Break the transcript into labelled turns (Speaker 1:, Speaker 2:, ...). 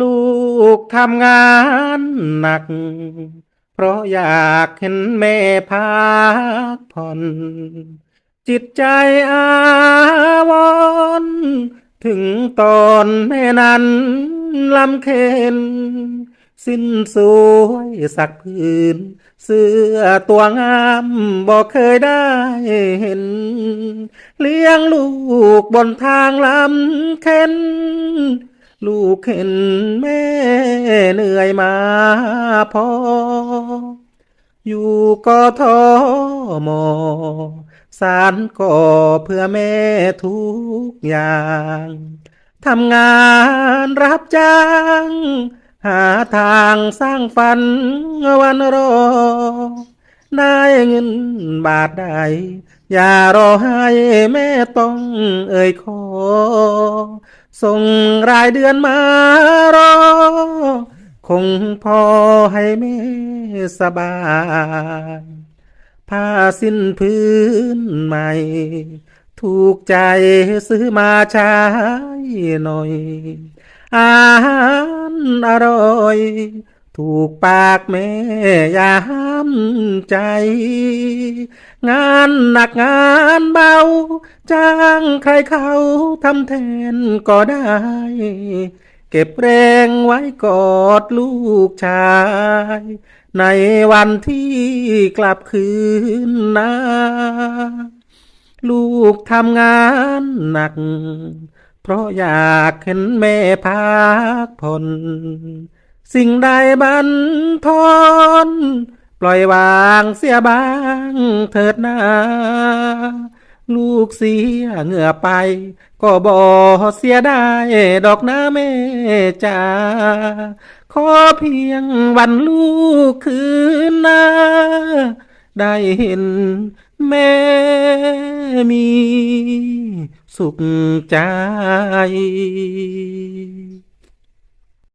Speaker 1: ลูกทำงานหนัก เพราะอยากเห็นแม่พักผ่อน จิตใจอาวรถึงตอนแม่นั้นลำเค็นสิ้นสวยสักผืนเสื้อตัวงามบอกเคยได้เห็น เลี้ยงลูกบนทางลำเค็น ลูกเห็นแม่เหนื่อยมาพอ อยู่ก็ทอมอสารก่อเพื่อแม่ทุกอย่างทำงานรับจ้าง หาทางสร้างฝันวันรอ ได้เงินบาทใด อย่ารอให้แม่ต้องเอ่ยขอ ส่งรายเดือนมารอ คงพอให้แม่สบายผ้าสิ้นพื้นใหม่ ถูกใจซื้อมาใช้หน่อยอาหารอร่อย ถูกปากแม่ยามใจ งานหนักงานเบา จ้างใครเขาทำแทนก็ได้ เก็บแรงไว้กอดลูกชาย ในวันที่กลับคืนนาลูกทำงานหนัก เพราะอยากเห็นแม่พักผ่อน สิ่งใดบันทอนปล่อยวางเสียบ้างเถิดนาลูกเสียเหงื่อไป ก็บ่เสียได้ดอกนะแม่จ๋าขอเพียงวันลูกคืนน้าได้เห็นแม่มีสุขใจ